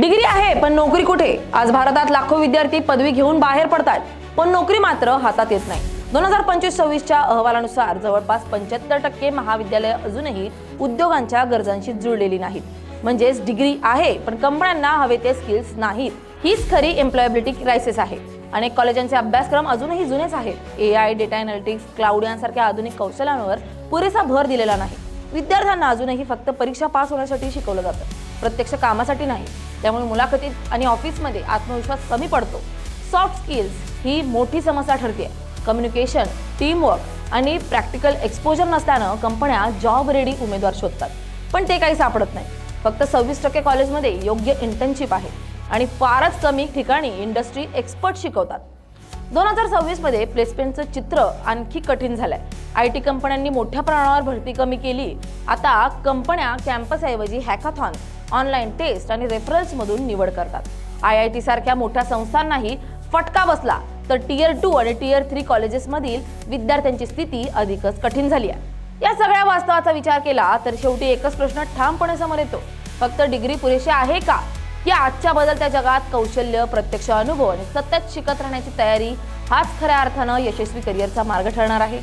Degree आहे पण नोकरी कुठे? आज भारतात लाखो विद्यार्थी पदवी घेऊन बाहेर पडतात पण नोकरी मात्र हातात येत नाही. दोन हजार पंचवीस सव्वीसच्या अहवालानुसार जवळपास पंच्याहत्तर टक्के महाविद्यालय अजूनही उद्योगांच्या गरजांशी जुळलेली नाहीत. म्हणजेच डिग्री आहे पण कंपन्यांना हवे ते स्किल्स नाहीत. हीच खरी एम्प्लॉयबिलिटी क्रायसिस आहे. अनेक कॉलेजांचे अभ्यासक्रम अजूनही जुनेच आहेत. A I data analytics cloud यांसारख्या आधुनिक कौशल्यांवर पुरेसा भर दिलेला नाही. विद्यार्थ्यांना अजूनही फक्त परीक्षा पास होण्यासाठी शिकवलं जातं. प्रत्यक्ष कामासाठी नाही. त्यामुळे मुलाखतीत आणि ऑफिसमध्ये आत्मविश्वास कमी पडतो. सॉफ्ट स्किल्स ही मोठी समस्या ठरते कम्युनिकेशन टीमवर्क आणि प्रॅक्टिकल एक्सपोजर नसल्यानं कंपन्या जॉब रेडी उमेदवार शोधतात. पण ते काही सापडत नाही. फक्त सव्वीस टक्के कॉलेजमध्ये योग्य इंटर्नशिप आहे. आणि फारच कमी ठिकाणी इंडस्ट्री एक्सपर्ट शिकवतात. दोन हजार सव्वीसमध्ये प्लेसमेंटचं चित्र आणखी कठीण झालंय. आय टी कंपन्यांनी मोठ्या प्रमाणावर भरती कमी केली. आता कंपन्या कॅम्पसऐवजी हॅकाथॉन ऑनलाईन टेस्ट आणि रेफरन्समधून निवड करतात. आय आय टी सारख्या मोठ्या संस्थांनाही फटका बसला तर टीयर टू आणि टीयर थ्री कॉलेजेसमधील विद्यार्थ्यांची स्थिती अधिकच कठीण झाली आहे. या सगळ्या वास्तवाचा विचार केला तर शेवटी एकच प्रश्न ठामपणे समोर येतो. फक्त डिग्री पुरेशी आहे का? या आजच्या बदलत्या जगात कौशल्य प्रत्यक्ष अनुभव आणि सतत शिकत राहण्याची तयारी हाच खऱ्या अर्थानं यशस्वी करिअरचा मार्ग ठरणार आहे.